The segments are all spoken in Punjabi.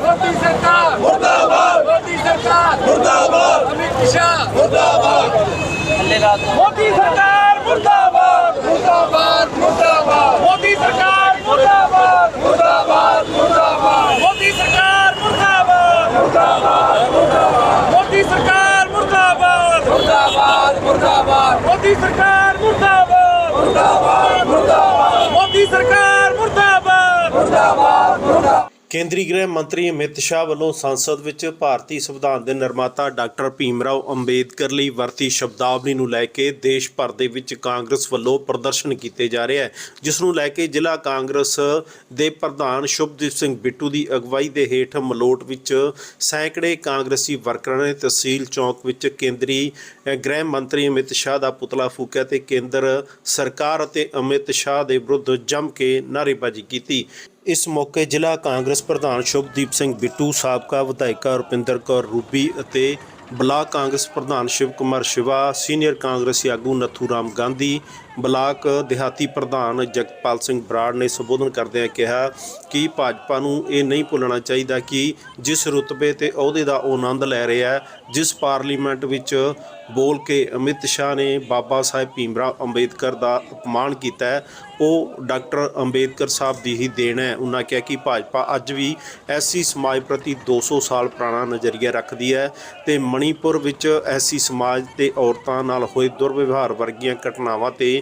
ਮੋਦੀ ਸਰਕਾਰ ਮੁਰਦਾਬਾਦ। ਮੋਦੀ ਸਰਕਾਰ ਮੁਰਦਾਬਾਦ। ਅਮਿਤ ਸ਼ਾਹ। ਮੁਰਦਾਬਾਦ। ਮੋਦੀ ਸਰਕਾਰ ਮੁਰਦਾਬਾਦ। ਮੁਰਦਾਬਾਦ ਮੁਰਦਾਬਾਦ। ਮੋਦੀ ਸਰਕਾਰ ਮੁਰਦਾਬਾਦ। ਮੁਰਦਾਬਾਦ ਮੁਰਦਾਬਾਦ। ਮੋਦੀ ਸਰਕਾਰ ਮੁਰਦਾਬਾਦ। ਮੋਦੀ ਸਰਕਾਰ ਮੁਰਦਾਬਾਦ। ਮੁਰਦਾਬਾਦ ਮੁਰਦਾਬਾਦ। ਮੋਦੀ ਸਰਕਾਰ ਮੁਰਦਾਬਾਦ। ਮੁਰਦਾਬਾਦ ਮੁਰਦਾਬਾਦ। ਮੋਦੀ ਸਰਕਾਰ ਮੁਰਦਾਬਾਦ ਮੁਰਦਾਬਾਦ ਮੁਰਦਾਬਾਦ ਕੇਂਦਰੀ ਗ੍ਰਹਿ ਮੰਤਰੀ ਅਮਿਤ ਸ਼ਾਹ ਵੱਲੋਂ ਸੰਸਦ ਵਿੱਚ ਭਾਰਤੀ ਸੰਵਿਧਾਨ ਦੇ ਨਿਰਮਾਤਾ ਡਾਕਟਰ ਭੀਮਰਾਓ ਅੰਬੇਦਕਰ ਲਈ ਵਰਤੀ ਸ਼ਬਦਾਵਲੀ ਨੂੰ ਲੈ ਕੇ ਦੇਸ਼ ਭਰ ਦੇ ਵਿੱਚ ਕਾਂਗਰਸ ਵੱਲੋਂ ਪ੍ਰਦਰਸ਼ਨ ਕੀਤੇ ਜਾ ਰਿਹਾ ਹੈ, ਜਿਸ ਨੂੰ ਲੈ ਕੇ ਜ਼ਿਲ੍ਹਾ ਕਾਂਗਰਸ ਦੇ ਪ੍ਰਧਾਨ ਸ਼ੁਭਦੀਪ ਸਿੰਘ ਬਿੱਟੂ ਦੀ ਅਗਵਾਈ ਦੇ ਹੇਠ ਮਲੋਟ ਵਿੱਚ ਸੈਂਕੜੇ ਕਾਂਗਰਸੀ ਵਰਕਰਾਂ ਨੇ ਤਹਿਸੀਲ ਚੌਕ ਵਿੱਚ ਕੇਂਦਰੀ ਗ੍ਰਹਿ ਮੰਤਰੀ ਅਮਿਤ ਸ਼ਾਹ ਦਾ ਪੁਤਲਾ ਫੂਕਿਆ ਤੇ ਕੇਂਦਰ ਸਰਕਾਰ ਅਤੇ ਅਮਿਤ ਸ਼ਾਹ ਦੇ ਵਿਰੁੱਧ ਜੰਮ ਕੇ ਨਾਅਰੇਬਾਜ਼ੀ ਕੀਤੀ। ਇਸ ਮੌਕੇ ਜ਼ਿਲ੍ਹਾ ਕਾਂਗਰਸ ਪ੍ਰਧਾਨ ਸ਼ੁਭਦੀਪ ਸਿੰਘ ਬਿੱਟੂ, ਸਾਬਕਾ ਵਿਧਾਇਕਾ ਰੁਪਿੰਦਰ ਕੌਰ ਰੂਬੀ ਅਤੇ ਬਲਾਕ ਕਾਂਗਰਸ ਪ੍ਰਧਾਨ ਸ਼ਿਵ ਕੁਮਾਰ ਸ਼ਿਵਾ, ਸੀਨੀਅਰ ਕਾਂਗਰਸੀ ਆਗੂ ਨਥੂ ਰਾਮ ਗਾਂਧੀ ਬਲਾਕ ਦਿਹਾਤੀ ਪ੍ਰਧਾਨ ਜਗਪਾਲ ਸਿੰਘ ਬਰਾੜ ਨੇ ਸੰਬੋਧਨ ਕਰਦਿਆਂ ਕਿਹਾ ਕਿ ਭਾਜਪਾ ਨੂੰ ਇਹ ਨਹੀਂ ਭੁੱਲਣਾ ਚਾਹੀਦਾ ਕਿ ਜਿਸ ਰੁਤਬੇ ਤੇ ਅਹੁਦੇ ਦਾ ਉਹ ਆਨੰਦ ਲੈ ਰਿਹਾ ਜਿਸ ਪਾਰਲੀਮੈਂਟ ਵਿੱਚ ਬੋਲ ਕੇ ਅਮਿਤ ਸ਼ਾਹ ਨੇ ਬਾਬਾ ਸਾਹਿਬ ਭੀਮਰਾਵ ਅੰਬੇਦਕਰ ਦਾ ਅਪਮਾਨ ਕੀਤਾ ਉਹ ਡਾਕਟਰ ਅੰਬੇਦਕਰ ਸਾਹਿਬ ਦੀ ਹੀ ਦੇਣ ਹੈ। ਉਹਨਾਂ ਕਿਹਾ ਕਿ ਭਾਜਪਾ ਅੱਜ ਵੀ ਐਸੀ ਸਮਾਜ ਪ੍ਰਤੀ 200 ਸਾਲ ਪੁਰਾਣਾ ਨਜ਼ਰੀਆ ਰੱਖਦੀ ਹੈ ਤੇ ਮਣੀਪੁਰ ਵਿੱਚ ਐਸੀ ਸਮਾਜ ਤੇ ਔਰਤਾਂ ਨਾਲ ਹੋਏ ਦੁਰਵਿਵਹਾਰ ਵਰਗੀਆਂ ਘਟਨਾਵਾਂ ਤੇ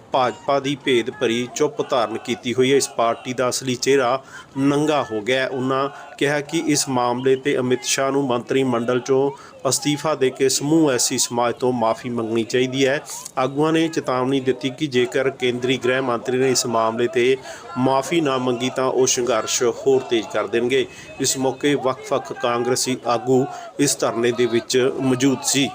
ਭਾਜਪਾ ਦੀ ਭੇਦ ਭਰੀ ਚੁੱਪ ਧਾਰਨ ਕੀਤੀ ਹੋਈ ਹੈ। ਇਸ ਪਾਰਟੀ ਦਾ ਅਸਲੀ ਚਿਹਰਾ ਨੰਗਾ ਹੋ ਗਿਆ ਉਹਨਾਂ ਕਿਹਾ ਕਿ ਇਸ ਮਾਮਲੇ ਤੇ ਅਮਿਤ ਸ਼ਾਹ ਨੂੰ ਮੰਤਰੀ ਮੰਡਲ ਚੋਂ ਅਸਤੀਫਾ ਦੇ ਕੇ ਸਮੂਹ ਐਸੀ ਸਮਾਜ ਤੋਂ ਮਾਫੀ ਮੰਗਣੀ ਚਾਹੀਦੀ ਹੈ। ਆਗੂਆਂ ਨੇ ਚੇਤਾਵਨੀ ਦਿੱਤੀ ਕਿ ਜੇਕਰ ਕੇਂਦਰੀ ਗ੍ਰਹਿ ਮੰਤਰੀ ਨੇ ਇਸ ਮਾਮਲੇ ਤੇ ਮਾਫੀ ਨਾ ਮੰਗੀ ਤਾਂ ਉਹ ਸੰਘਰਸ਼ ਹੋਰ ਤੇਜ਼ ਕਰ ਦੇਣਗੇ। ਇਸ ਮੌਕੇ ਵੱਖ-ਵੱਖ ਕਾਂਗਰਸੀ ਆਗੂ ਇਸ ਧਰਨੇ ਦੇ ਵਿੱਚ ਮੌਜੂਦ ਸੀ।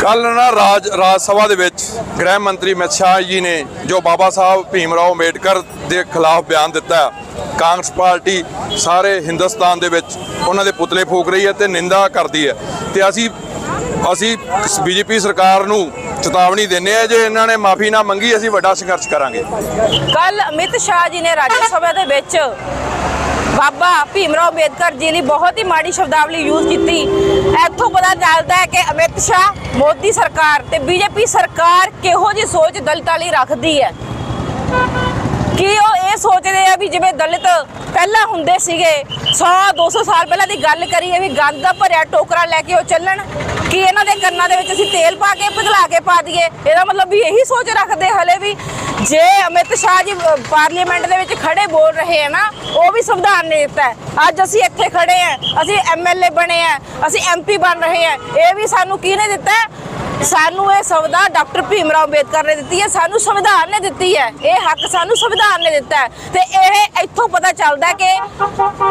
ਕੱਲ ਨਾ ਰਾਜ ਰਾਜ ਸਭਾ ਦੇ ਵਿੱਚ ਗ੍ਰਹਿ ਮੰਤਰੀ ਅਮਿਤ ਸ਼ਾਹ ਜੀ ਨੇ ਜੋ ਬਾਬਾ ਸਾਹਿਬ ਭੀਮਰਾਓ ਅੰਬੇਡਕਰ ਦੇ ਖਿਲਾਫ ਬਿਆਨ ਦਿੱਤਾ ਕਾਂਗਰਸ ਪਾਰਟੀ ਸਾਰੇ ਹਿੰਦੁਸਤਾਨ ਦੇ ਵਿੱਚ ਉਹਨਾਂ ਦੇ ਪੁਤਲੇ ਫੂਕ ਰਹੀ ਹੈ ਤੇ ਨਿੰਦਾ ਕਰਦੀ ਹੈ। ਤੇ ਅਸੀਂ ਅਸੀਂ ਬੀਜੇਪੀ ਸਰਕਾਰ ਨੂੰ ਚੇਤਾਵਨੀ ਦਿੰਦੇ ਆ ਜੇ ਇਹਨਾਂ ਨੇ ਮਾਫੀ ਨਾ ਮੰਗੀ, ਅਸੀਂ ਵੱਡਾ ਸੰਘਰਸ਼ ਕਰਾਂਗੇ। ਕੱਲ ਅਮਿਤ ਸ਼ਾਹ ਜੀ ਨੇ ਰਾਜ ਸਭਾ ਦੇ ਵਿੱਚ ਬਾਬਾ ਭੀਮਰਾਓ ਅੰਬੇਦਕਰ ਜੀ ਲਈ ਬਹੁਤ ਹੀ ਮਾੜੀ ਸ਼ਬਦਾਵਲੀ ਯੂਜ਼ ਕੀਤੀ। ਇੱਥੋਂ ਪਤਾ ਚੱਲਦਾ ਹੈ ਕਿ ਅਮਿਤ ਸ਼ਾਹ ਮੋਦੀ ਸਰਕਾਰ ਤੇ ਬੀਜੇਪੀ ਸਰਕਾਰ ਕਿਹੋ ਜੀ ਸੋਚ ਦਲਿਤਾਂ ਲਈ ਰੱਖਦੀ ਹੈ? ਕੀ ਉਹ ਇਹ ਸੋਚਦੇ ਆ ਵੀ ਜਿਵੇਂ ਦਲਿਤ ਪਹਿਲਾਂ ਹੁੰਦੇ ਸੀਗੇ 100 200 ਸਾਲ ਪਹਿਲਾਂ ਦੀ ਗੱਲ ਕਰੀਏ ਵੀ ਗੰਦ ਦਾ ਭਰਿਆ ਟੋਕਰਾ ਲੈ ਕੇ ਉਹ ਚੱਲਣ। ਕੀ ਇਹਨਾਂ ਦੇ ਕੰਨਾਂ ਦੇ ਵਿੱਚ ਅਸੀਂ ਤੇਲ ਪਾ ਕੇ ਪਿਘਲਾ ਕੇ ਪਾ ਦਈਏ। ਇਹਦਾ ਮਤਲਬ ਵੀ ਇਹੀ ਸੋਚ ਰੱਖਦੇ ਹਲੇ ਵੀ ਜੇ ਅਮਿਤ ਸ਼ਾਹ ਜੀ ਪਾਰਲੀਮੈਂਟ ਦੇ ਵਿੱਚ ਖੜੇ ਬੋਲ ਰਹੇ ਆ ਨਾ, ਉਹ ਵੀ ਸੰਵਿਧਾਨ ਨੇ ਦਿੱਤਾ ਹੈ। ਅੱਜ ਅਸੀਂ ਇੱਥੇ ਖੜੇ ਆ, ਅਸੀਂ ਐਮਐਲਏ ਬਣੇ ਆ, ਅਸੀਂ ਐਮਪੀ ਬਣ ਰਹੇ ਆ। ਇਹ ਵੀ ਸਾਨੂੰ ਕਿਹਨੇ ਦਿੱਤਾ ਸਾਨੂੰ ਇਹ ਸੰਵਿਧਾਨ ਡਾਕਟਰ ਭੀਮ ਭੀਮਰਾਓ ਅੰਬੇਦਕਰ ਨੇ ਦਿੱਤੀ ਹੈ, ਸਾਨੂੰ ਸੰਵਿਧਾਨ ਨੇ ਦਿੱਤੀ ਹੈ। ਇਹ ਹੱਕ ਸਾਨੂੰ ਸੰਵਿਧਾਨ ਨੇ ਦਿੱਤਾ ਹੈ। ਤੇ ਇਹ ਇੱਥੋਂ ਪਤਾ ਚੱਲਦਾ ਕਿ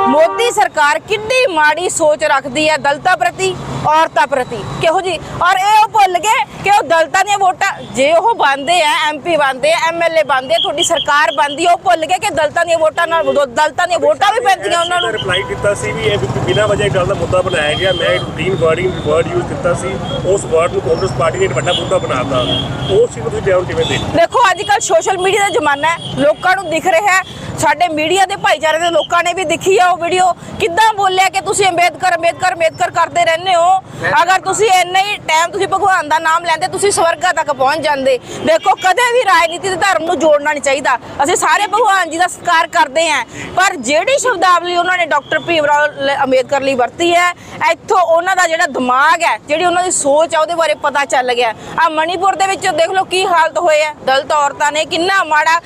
ਮੋਦੀ ਸਰਕਾਰ ਕਿੰਨੀ ਮਾੜੀ ਸੋਚ ਰੱਖਦੀ ਹੈ ਦਲਿਤਾਂ ਪ੍ਰਤੀ, ਔਰਤਾਂ ਪ੍ਰਤੀ। ਕਿਹੋ ਜੀ? ਔਰ ਇਹ ਉਹ ਭੁੱਲ ਗਏ ਕਿ ਉਹ ਦਲਿਤਾਂ ਦੀਆਂ ਵੋਟਾਂ, ਜੇ ਉਹ ਬੰਦੇ ਆ ਐਮਪੀ ਬੰਦੇ ਆ ਐਮਐਲਏ ਬੰਦੇ ਆ, ਤੁਹਾਡੀ ਸਰਕਾਰ ਬੰਦੀ ਉਹ ਭੁੱਲ ਗਏ ਕਿ ਦਲਤਾਂ ਦੀਆਂ ਵੋਟਾਂ ਨਾਲ ਦਲਤਾਂ ਦੀਆਂ ਵੋਟਾਂ ਵੀ ਪੈਂਦੀਆਂ ਉਹਨਾਂ ਨੂੰ। ਰਿਪਲਾਈ ਕੀਤਾ ਸੀ ਵੀ ਇਹ ਬਿਨਾਂ ਵਜ੍ਹਾ ਗੱਲ ਦਾ ਮੁੱਦਾ ਬਣਾਇਆ ਗਿਆ। ਮੈਂ ਰੂਟੀਨ ਵਰਡਿੰਗ ਵਰਡ ਯੂਜ਼ ਕੀਤਾ ਸੀ। ਉਸ ਵਰਡ ਨੂੰ ਕਾਂਗਰਸ ਪਾਰਟੀ ਨੇ ਵੱਡਾ ਮੁੱਦਾ ਬਣਾਤਾ ਉਸ ਚੀਜ਼ ਨੂੰ ਤੁਸੀਂ ਬਿਆਨ ਕਿਵੇਂ ਦੇ ਦੇਖੋ, ਅੱਜ ਕੱਲ ਸੋਸ਼ਲ ਮੀਡੀਆ ਦਾ ਜ਼ਮਾਨਾ ਹੈ, ਲੋਕਾਂ ਨੂੰ ਦਿਖ ਰਿਹਾ ਹੈ ਸਾਡੇ ਮੀਡੀਆ ਦੇ ਭਾਈਚਾਰੇ ਦੇ ਲੋਕਾਂ ਨੇ ਵੀ ਦੇਖੀ ਆ ਉਹ ਵੀਡੀਓ। ਕਿੱਦਾਂ ਬੋਲਿਆ ਕਿ ਤੁਸੀਂ ਅੰਬੇਦਕਰ ਅੰਬੇਦਕਰ ਅੰਬੇਦਕਰ ਕਰਦੇ ਰਹਿੰਦੇ ਹੋ? ਅਗਰ ਤੁਸੀਂ ਇੰਨਾ ਹੀ ਟਾਈਮ ਤੁਸੀਂ ਭਗਵਾਨ ਦਾ ਨਾਮ ਲੈਂਦੇ, ਤੁਸੀਂ ਸਵਰਗਾ ਤੱਕ ਪਹੁੰਚ ਜਾਂਦੇ। ਦੇਖੋ, ਕਦੇ ਵੀ ਰਾਜਨੀਤੀ ਤੇ ਧਰਮ ਨੂੰ ਜੋੜਨਾ ਨਹੀਂ ਚਾਹੀਦਾ। ਅਸੀਂ ਸਾਰੇ ਭਗਵਾਨ ਜੀ ਦਾ ਸਤਿਕਾਰ ਕਰਦੇ ਹਾਂ। ਪਰ ਜਿਹੜੀ ਸ਼ਬਦਾਵਲੀ ਉਹਨਾਂ ਨੇ ਡਾਕਟਰ ਭੀਮ ਰਾਓ ਅੰਬੇਦਕਰ ਲਈ ਵਰਤੀ ਹੈ, ਇੱਥੋਂ ਉਹਨਾਂ ਦਾ ਜਿਹੜਾ ਦਿਮਾਗ ਹੈ, ਜਿਹੜੀ ਉਹਨਾਂ ਦੀ ਸੋਚ ਆ ਉਹਦੇ ਬਾਰੇ ਪਤਾ ਚੱਲ ਗਿਆ। ਆ ਮਣੀਪੁਰ ਦੇ ਵਿੱਚ ਦੇਖ ਲਓ ਕੀ ਹਾਲਤ ਹੋਏ ਹੈ ਦਲਤ ਔਰਤਾਂ ਨੇ ਕਿੰਨਾ ਮਾੜਾ,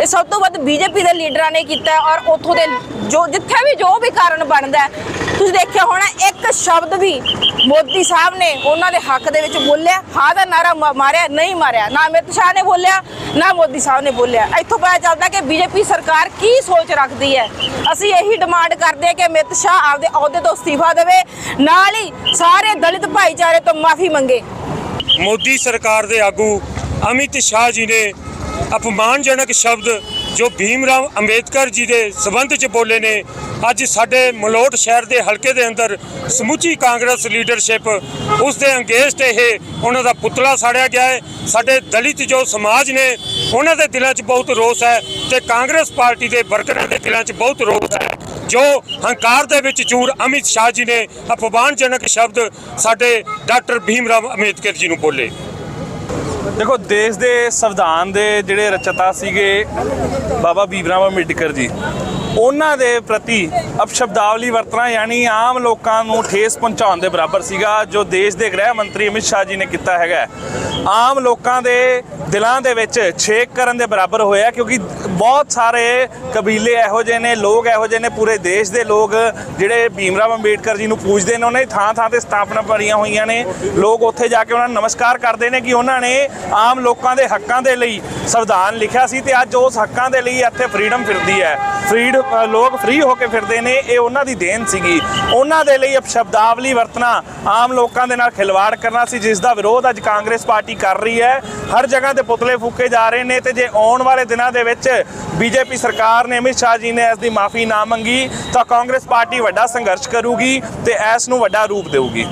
ਇਹ ਸਭ ਤੋਂ ਵੱਧ ਬੀਜੇਪੀ ਦੇ ਲੀਡਰ ਨੇ ਕੀਤਾ ਔਰ ਉੱਥੋਂ ਦੇ ਜੋ ਜਿੱਥੇ ਵੀ ਜੋ ਵੀ ਕਾਰਨ ਬਣਦਾ ਤੁਸੀਂ ਦੇਖਿਆ ਹੋਣਾ, ਇੱਕ ਸ਼ਬਦ ਵੀ ਮੋਦੀ ਸਾਹਿਬ ਨੇ ਉਹਨਾਂ ਦੇ ਹੱਕ ਦੇ ਵਿੱਚ ਬੋਲਿਆ, ਹਾਂ ਦਾ ਨਾਰਾ ਮਾਰਿਆ, ਨਹੀਂ ਮਾਰਿਆ, ਨਾ ਅਮਿਤ ਸ਼ਾਹ ਨੇ ਬੋਲਿਆ, ਨਾ ਮੋਦੀ ਸਾਹਿਬ ਨੇ ਬੋਲਿਆ। ਇੱਥੋਂ ਪਤਾ ਚੱਲਦਾ ਕਿ ਬੀਜੇਪੀ ਸਰਕਾਰ ਕੀ ਸੋਚ ਰੱਖਦੀ ਹੈ। ਅਸੀਂ ਇਹੀ ਡਿਮਾਂਡ ਕਰਦੇ ਹਾਂ ਕਿ ਅਮਿਤ ਸ਼ਾਹ ਆਪਦੇ ਅਹੁਦੇ ਤੋਂ ਅਸਤੀਫਾ ਦੇਵੇ, ਨਾਲ ਹੀ ਸਾਰੇ ਦਲਿਤ ਭਾਈਚਾਰੇ ਤੋਂ ਮਾਫੀ ਮੰਗੇ। ਮੋਦੀ ਸਰਕਾਰ ਦੇ ਆਗੂ ਅਮਿਤ ਸ਼ਾਹ ਜੀ ਨੇ ਅਪਮਾਨਜਨਕ ਸ਼ਬਦ ਜੋ ਭੀਮ ਰਾਮ ਅੰਬੇਦਕਰ ਜੀ ਦੇ ਸਬੰਧ 'ਚ ਬੋਲੇ ਨੇ, ਅੱਜ ਸਾਡੇ ਮਲੋਟ ਸ਼ਹਿਰ ਦੇ ਹਲਕੇ ਦੇ ਅੰਦਰ ਸਮੁੱਚੀ ਕਾਂਗਰਸ ਲੀਡਰਸ਼ਿਪ, ਉਸ ਦੇ ਅੰਗੇਸਟ ਇਹ ਉਹਨਾਂ ਦਾ ਪੁਤਲਾ ਸਾੜਿਆ ਗਿਆ ਹੈ। ਸਾਡੇ ਦਲਿਤ ਜੋ ਸਮਾਜ ਨੇ, ਉਹਨਾਂ ਦੇ ਦਿਲਾਂ 'ਚ ਬਹੁਤ ਰੋਸ ਹੈ ਤੇ ਕਾਂਗਰਸ ਪਾਰਟੀ ਦੇ ਵਰਕਰਾਂ ਦੇ ਦਿਲਾਂ 'ਚ ਬਹੁਤ ਰੋਸ ਹੈ। ਜੋ ਹੰਕਾਰ ਦੇ ਵਿੱਚ ਚੂਰ ਅਮਿਤ ਸ਼ਾਹ ਜੀ ਨੇ ਅਪਮਾਨਜਨਕ ਸ਼ਬਦ ਸਾਡੇ ਡਾਕਟਰ ਭੀਮ ਰਾਵ ਅੰਬੇਦਕਰ ਜੀ ਨੂੰ ਬੋਲੇ। ਦੇਖੋ, ਦੇਸ਼ ਦੇ ਸੰਵਿਧਾਨ ਦੇ ਜਿਹੜੇ ਰਚਤਾ ਸੀਗੇ ਬਾਬਾ ਭੀਮਰਾਵ ਅੰਬੇਡਕਰ ਜੀ, ਉਹਨਾਂ ਦੇ ਪ੍ਰਤੀ ਅਪਸ਼ਬਦਾਵਲੀ ਵਰਤਣਾ ਯਾਨੀ ਆਮ ਲੋਕਾਂ ਨੂੰ ਠੇਸ ਪਹੁੰਚਾਉਣ ਦੇ ਬਰਾਬਰ ਸੀਗਾ, ਜੋ ਦੇਸ਼ ਦੇ ਗ੍ਰਹਿ ਮੰਤਰੀ ਅਮਿਤ ਸ਼ਾਹ ਜੀ ਨੇ ਕੀਤਾ ਹੈਗਾ। ਆਮ ਲੋਕਾਂ ਦੇ ਦਿਲਾਂ ਦੇ ਵਿੱਚ ਛੇਕ ਕਰਨ ਦੇ ਬਰਾਬਰ ਹੋਇਆ, ਕਿਉਂਕਿ ਬਹੁਤ ਸਾਰੇ ਕਬੀਲੇ ਇਹੋ ਜਿਹੇ ਨੇ, ਲੋਕ ਇਹੋ ਜਿਹੇ ਨੇ, ਪੂਰੇ ਦੇਸ਼ ਦੇ ਲੋਕ ਜਿਹੜੇ ਭੀਮਰਾਵ ਅੰਬੇਡਕਰ ਜੀ ਨੂੰ ਪੂਜਦੇ ਨੇ, ਉਹਨਾਂ ਦੀ ਥਾਂ ਥਾਂ ਤੇ ਸਥਾਪਨਾ ਬਣੀਆਂ ਹੋਈਆਂ ਨੇ। ਲੋਕ ਉੱਥੇ ਜਾ ਕੇ ਉਹਨਾਂ ਨੂੰ ਨਮਸਕਾਰ ਕਰਦੇ ਨੇ ਕਿ ਉਹਨਾਂ ਨੇ ਆਮ ਲੋਕਾਂ ਦੇ ਹੱਕਾਂ ਦੇ ਲਈ ਸੰਵਿਧਾਨ ਲਿਖਿਆ ਸੀ ਤੇ ਅੱਜ ਉਸ ਹੱਕਾਂ ਦੇ ਲਈ ਇੱਥੇ ਫਰੀडम ਫਿਰਦੀ ਹੈ। ਫਰੀਡ ਲੋਕ ਫ੍ਰੀ ਹੋ ਕੇ ਫਿਰਦੇ ਨੇ, ਇਹ ਉਹਨਾਂ ਦੀ ਦੇਣ ਸੀਗੀ। ਉਹਨਾਂ ਦੇ ਲਈ ਅਪਸ਼ਬਦਾਵਲੀ ਵਰਤਣਾ, ਆਮ ਲੋਕਾਂ ਦੇ ਨਾਲ ਖਿਲਵਾੜ ਕਰਨਾ ਸੀ, ਜਿਸ ਦਾ ਵਿਰੋਧ ਅੱਜ ਕਾਂਗਰਸ ਪਾਰਟੀ ਕਰ ਰਹੀ ਹੈ। ਹਰ ਜਗ੍ਹਾ ਤੇ ਪੁਤਲੇ ਫੂਕੇ ਜਾ ਰਹੇ ਨੇ ਤੇ ਜੇ ਆਉਣ ਵਾਲੇ ਦਿਨਾਂ ਦੇ ਵਿੱਚ ਬੀਜੇਪੀ ਸਰਕਾਰ ਨੇ ਅਮਿਤ ਸ਼ਾਹ ਜੀ ਨੇ ਇਸ ਦੀ ਮਾਫੀ ਨਾ ਮੰਗੀ, ਤਾਂ ਕਾਂਗਰਸ ਪਾਰਟੀ ਵੱਡਾ ਸੰਘਰਸ਼ ਕਰੂਗੀ ਤੇ ਇਸ ਨੂੰ ਵੱਡਾ ਰੂਪ ਦੇਊਗੀ।